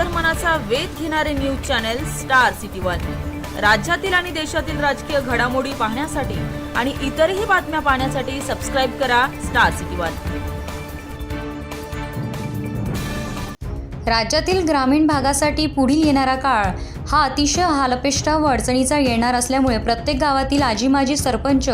अंतर्मनाचा वेध घेणारे news channel Star City one. राज्यातील आणि देशातील राजकीय घडामोडी पाहण्यासाठी आणि इतरही बातम्या पाहण्यासाठी सबस्क्राईब करा स्टार सिटी वन. राज्यातील ग्रामीण भागासाठी पुढील येणारा काळ हा अतिशय हालपेष्टा व अडचणीचा येणार असल्यामुळे प्रत्येक गावातील आजी माजी सरपंच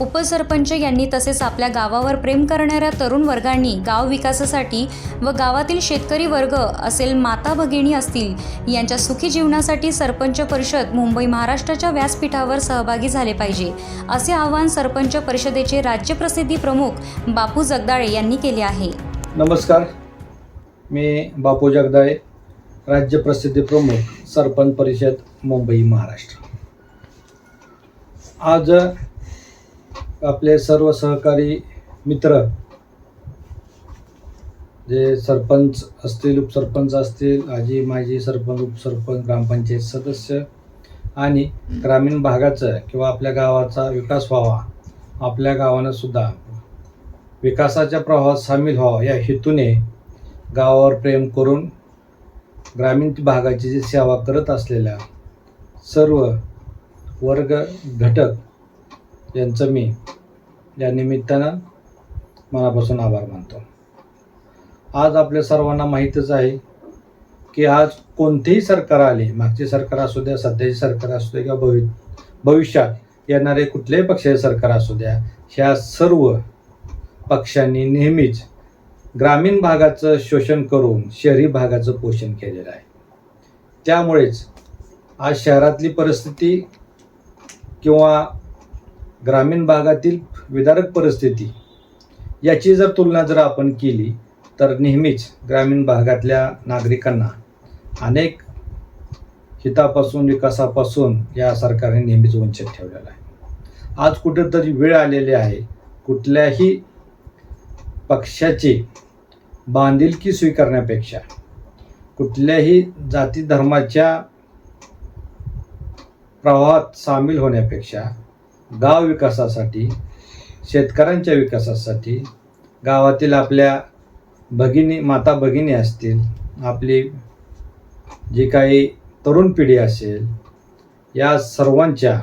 उपसरपंच यांनी तसेच आपल्या गावावर प्रेम करणाऱ्या तरुण वर्गांनी गाव विकासासाठी व गावातील शेतकरी वर्ग असेल माता भगिनी असतील यांच्या सुखी जीवनासाठी सरपंच परिषद मुंबई महाराष्ट्राच्या व्यासपीठावर सहभागी झाले पाहिजे असे आवाहन सरपंच परिषदेचे राज्यप्रसिद्धी प्रमुख बापू जगदाळे यांनी केले आहे. नमस्कार. मी बापू जगदाळे राज्य प्रसिद्धी प्रमुख सरपंच परिषद मुंबई महाराष्ट्र. आज आपले सर्व सहकारी मित्र जे सरपंच असतील उपसरपंच असतील आजी माजी सरपंच उपसरपंच ग्रामपंचायत सदस्य आणि ग्रामीण भागाचं किंवा आपल्या गावाचा विकास व्हावा आपल्या गावानं सुद्धा विकासाच्या प्रवाहात सामील व्हावा या हेतूने गावावर प्रेम करून ग्रामीण भागाची जी सेवा करत असलेल्या सर्व वर्ग घटक यांचं मी या निमित्तानं मनापासून आभार मानतो. आज आपल्या सर्वांना माहीतच आहे की आज कोणतेही सरकार आले मागचे सरकार असू द्या सध्याचे सरकार असू द्या किंवा भवि भविष्यात येणारे कुठल्याही पक्षाचे सरकार असू द्या ह्या सर्व पक्षांनी नेहमीच ग्रामीण भागाचं शोषण करून शहरी भागाचं पोषण केलेलं आहे. त्यामुळेच आज शहरातली परिस्थिती किंवा ग्रामीण भागातील विदारक परिस्थिती याची जर तुलना जर आपण केली तर नेहमीच ग्रामीण भागातल्या नागरिकांना अनेक हितापासून विकासापासून या सरकारने नेहमीच वंचित ठेवलेलं आहे. आज कुठेतरी वेळ आलेली आहे कुठल्याही पक्षाची बांधिलकी स्वीकारण्यापेक्षा कुठल्याही जाती धर्माच्या प्रवाहात सामील होण्यापेक्षा गाव विकासासाठी शेतकऱ्यांच्या विकासासाठी गावातील आपल्या भगिनी माता भगिनी असतील आपली जी काही तरुण पिढी असेल या सर्वांच्या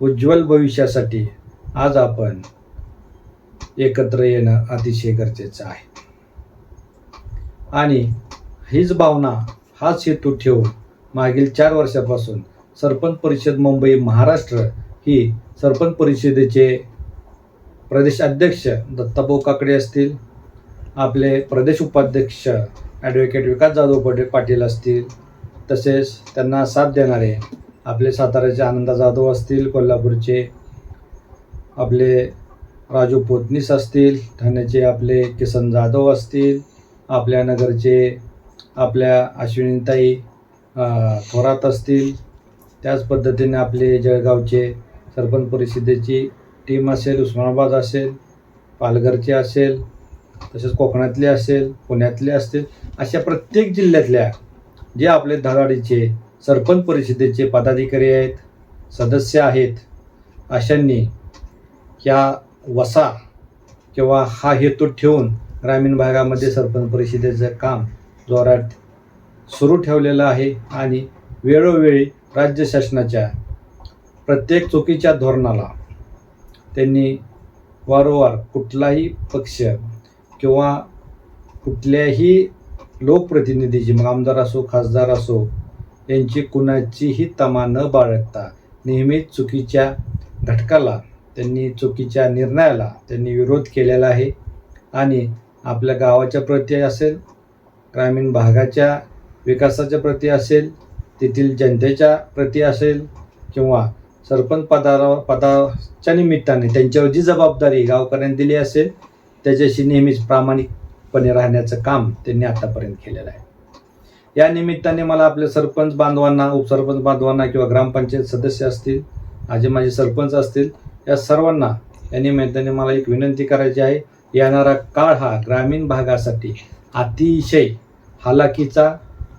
उज्ज्वल भविष्यासाठी आज आपण एकत्र येणं अतिशय गरजेचं आहे. आणि हीच भावना हाच हेतू ठेवून मागील चार वर्षापासून सरपंच परिषद मुंबई महाराष्ट्र ही सरपंच परिषदेचे प्रदेश अध्यक्ष दत्ताभाऊ काकडे असतील आपले प्रदेश उपाध्यक्ष ॲडव्होकेट विकास जाधव पटे पाटील असतील तसेच त्यांना साथ देणारे आपले साताऱ्याचे आनंदा जाधव असतील कोल्हापूरचे आपले राजू पोतनीस असतील ठाण्याचे आपले किसन जाधव असतील आपल्या नगरचे आपल्या अश्विनीताई थोरात असतील त्याच पद्धतीने आपले जळगावचे सरपंच परिषदेची टीम असेल उस्मानाबाद असेल पालघरचे असेल तसेच कोकणातले असेल पुण्यातले असतील अशा प्रत्येक जिल्ह्यातल्या जे आपले धडाडीचे सरपंच परिषदेचे पदाधिकारी आहेत सदस्य आहेत अशांनी ह्या वसा किंवा हा हेतू ठेवून ग्रामीण भागामध्ये सरपंच परिषदेचं काम जोरात सुरू ठेवलेलं आहे आणि वेळोवेळी राज्य शासनाच्या प्रत्येक चुकीच्या धोरणाला त्यांनी वारंवार कुठलाही पक्ष किंवा कुठल्याही लोकप्रतिनिधीची मग आमदार असो खासदार असो यांची कुणाचीही तमा न बाळगता नेहमीच चुकीच्या घटकाला त्यांनी चुकीच्या निर्णयाला त्यांनी विरोध केलेला आहे. आणि आपल्या गावाच्या प्रती असेल ग्रामीण भागाच्या विकासाच्या प्रती असेल तेथील जनतेच्या प्रती असेल किंवा सरपंच पदावर पदाच्या निमित्ताने त्यांच्यावर जी जबाबदारी गावकऱ्यांनी दिली असेल त्याच्याशी नेहमीच प्रामाणिकपणे राहण्याचं काम त्यांनी आतापर्यंत केलेलं आहे. या निमित्ताने मला आपल्या सरपंच बांधवांना उपसरपंच बांधवांना किंवा ग्रामपंचायत सदस्य असतील माझे माझे सरपंच असतील या सर्वांना या निमित्ताने मला एक विनंती करायची आहे. येणारा काळ हा ग्रामीण भागासाठी अतिशय हालाकीचा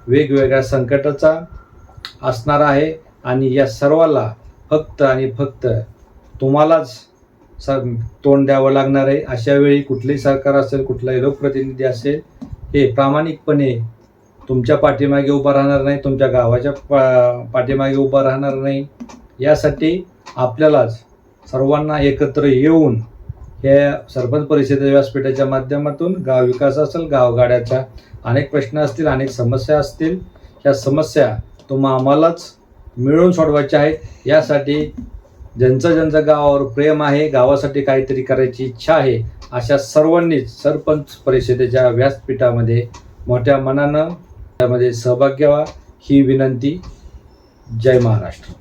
वेगवेगळ्या संकटाचा असणार आहे आणि या सर्वाला फक्त आणि फक्त तुम्हालाच स तोंड द्यावं लागणार आहे. अशा वेळी कुठलंही सरकार असेल कुठलाही लोकप्रतिनिधी असेल हे प्रामाणिकपणे तुमच्या पाठीमागे उभं राहणार नाही तुमच्या गावाच्या पा पाठीमागे उभं राहणार नाही. यासाठी आपल्यालाच सर्वांना एकत्र येऊन हे सरपंच परिषद व्यासपीठाच्या माध्यमातून गाव विकास असेल गावगाड्याच्या अनेक प्रश्न असतील अनेक समस्या असतील ह्या समस्या तुम्हा आम्हालाच मिळून सोडवायच्या आहेत. यासाठी ज्यांचं ज्यांचं गावावर प्रेम आहे गावासाठी काहीतरी करायची इच्छा आहे अशा सर्वांनीच सरपंच परिषदेच्या व्यासपीठामध्ये मोठ्या मनानं त्यामध्ये सहभाग घ्यावा. ही विनंती जय महाराष्ट्र.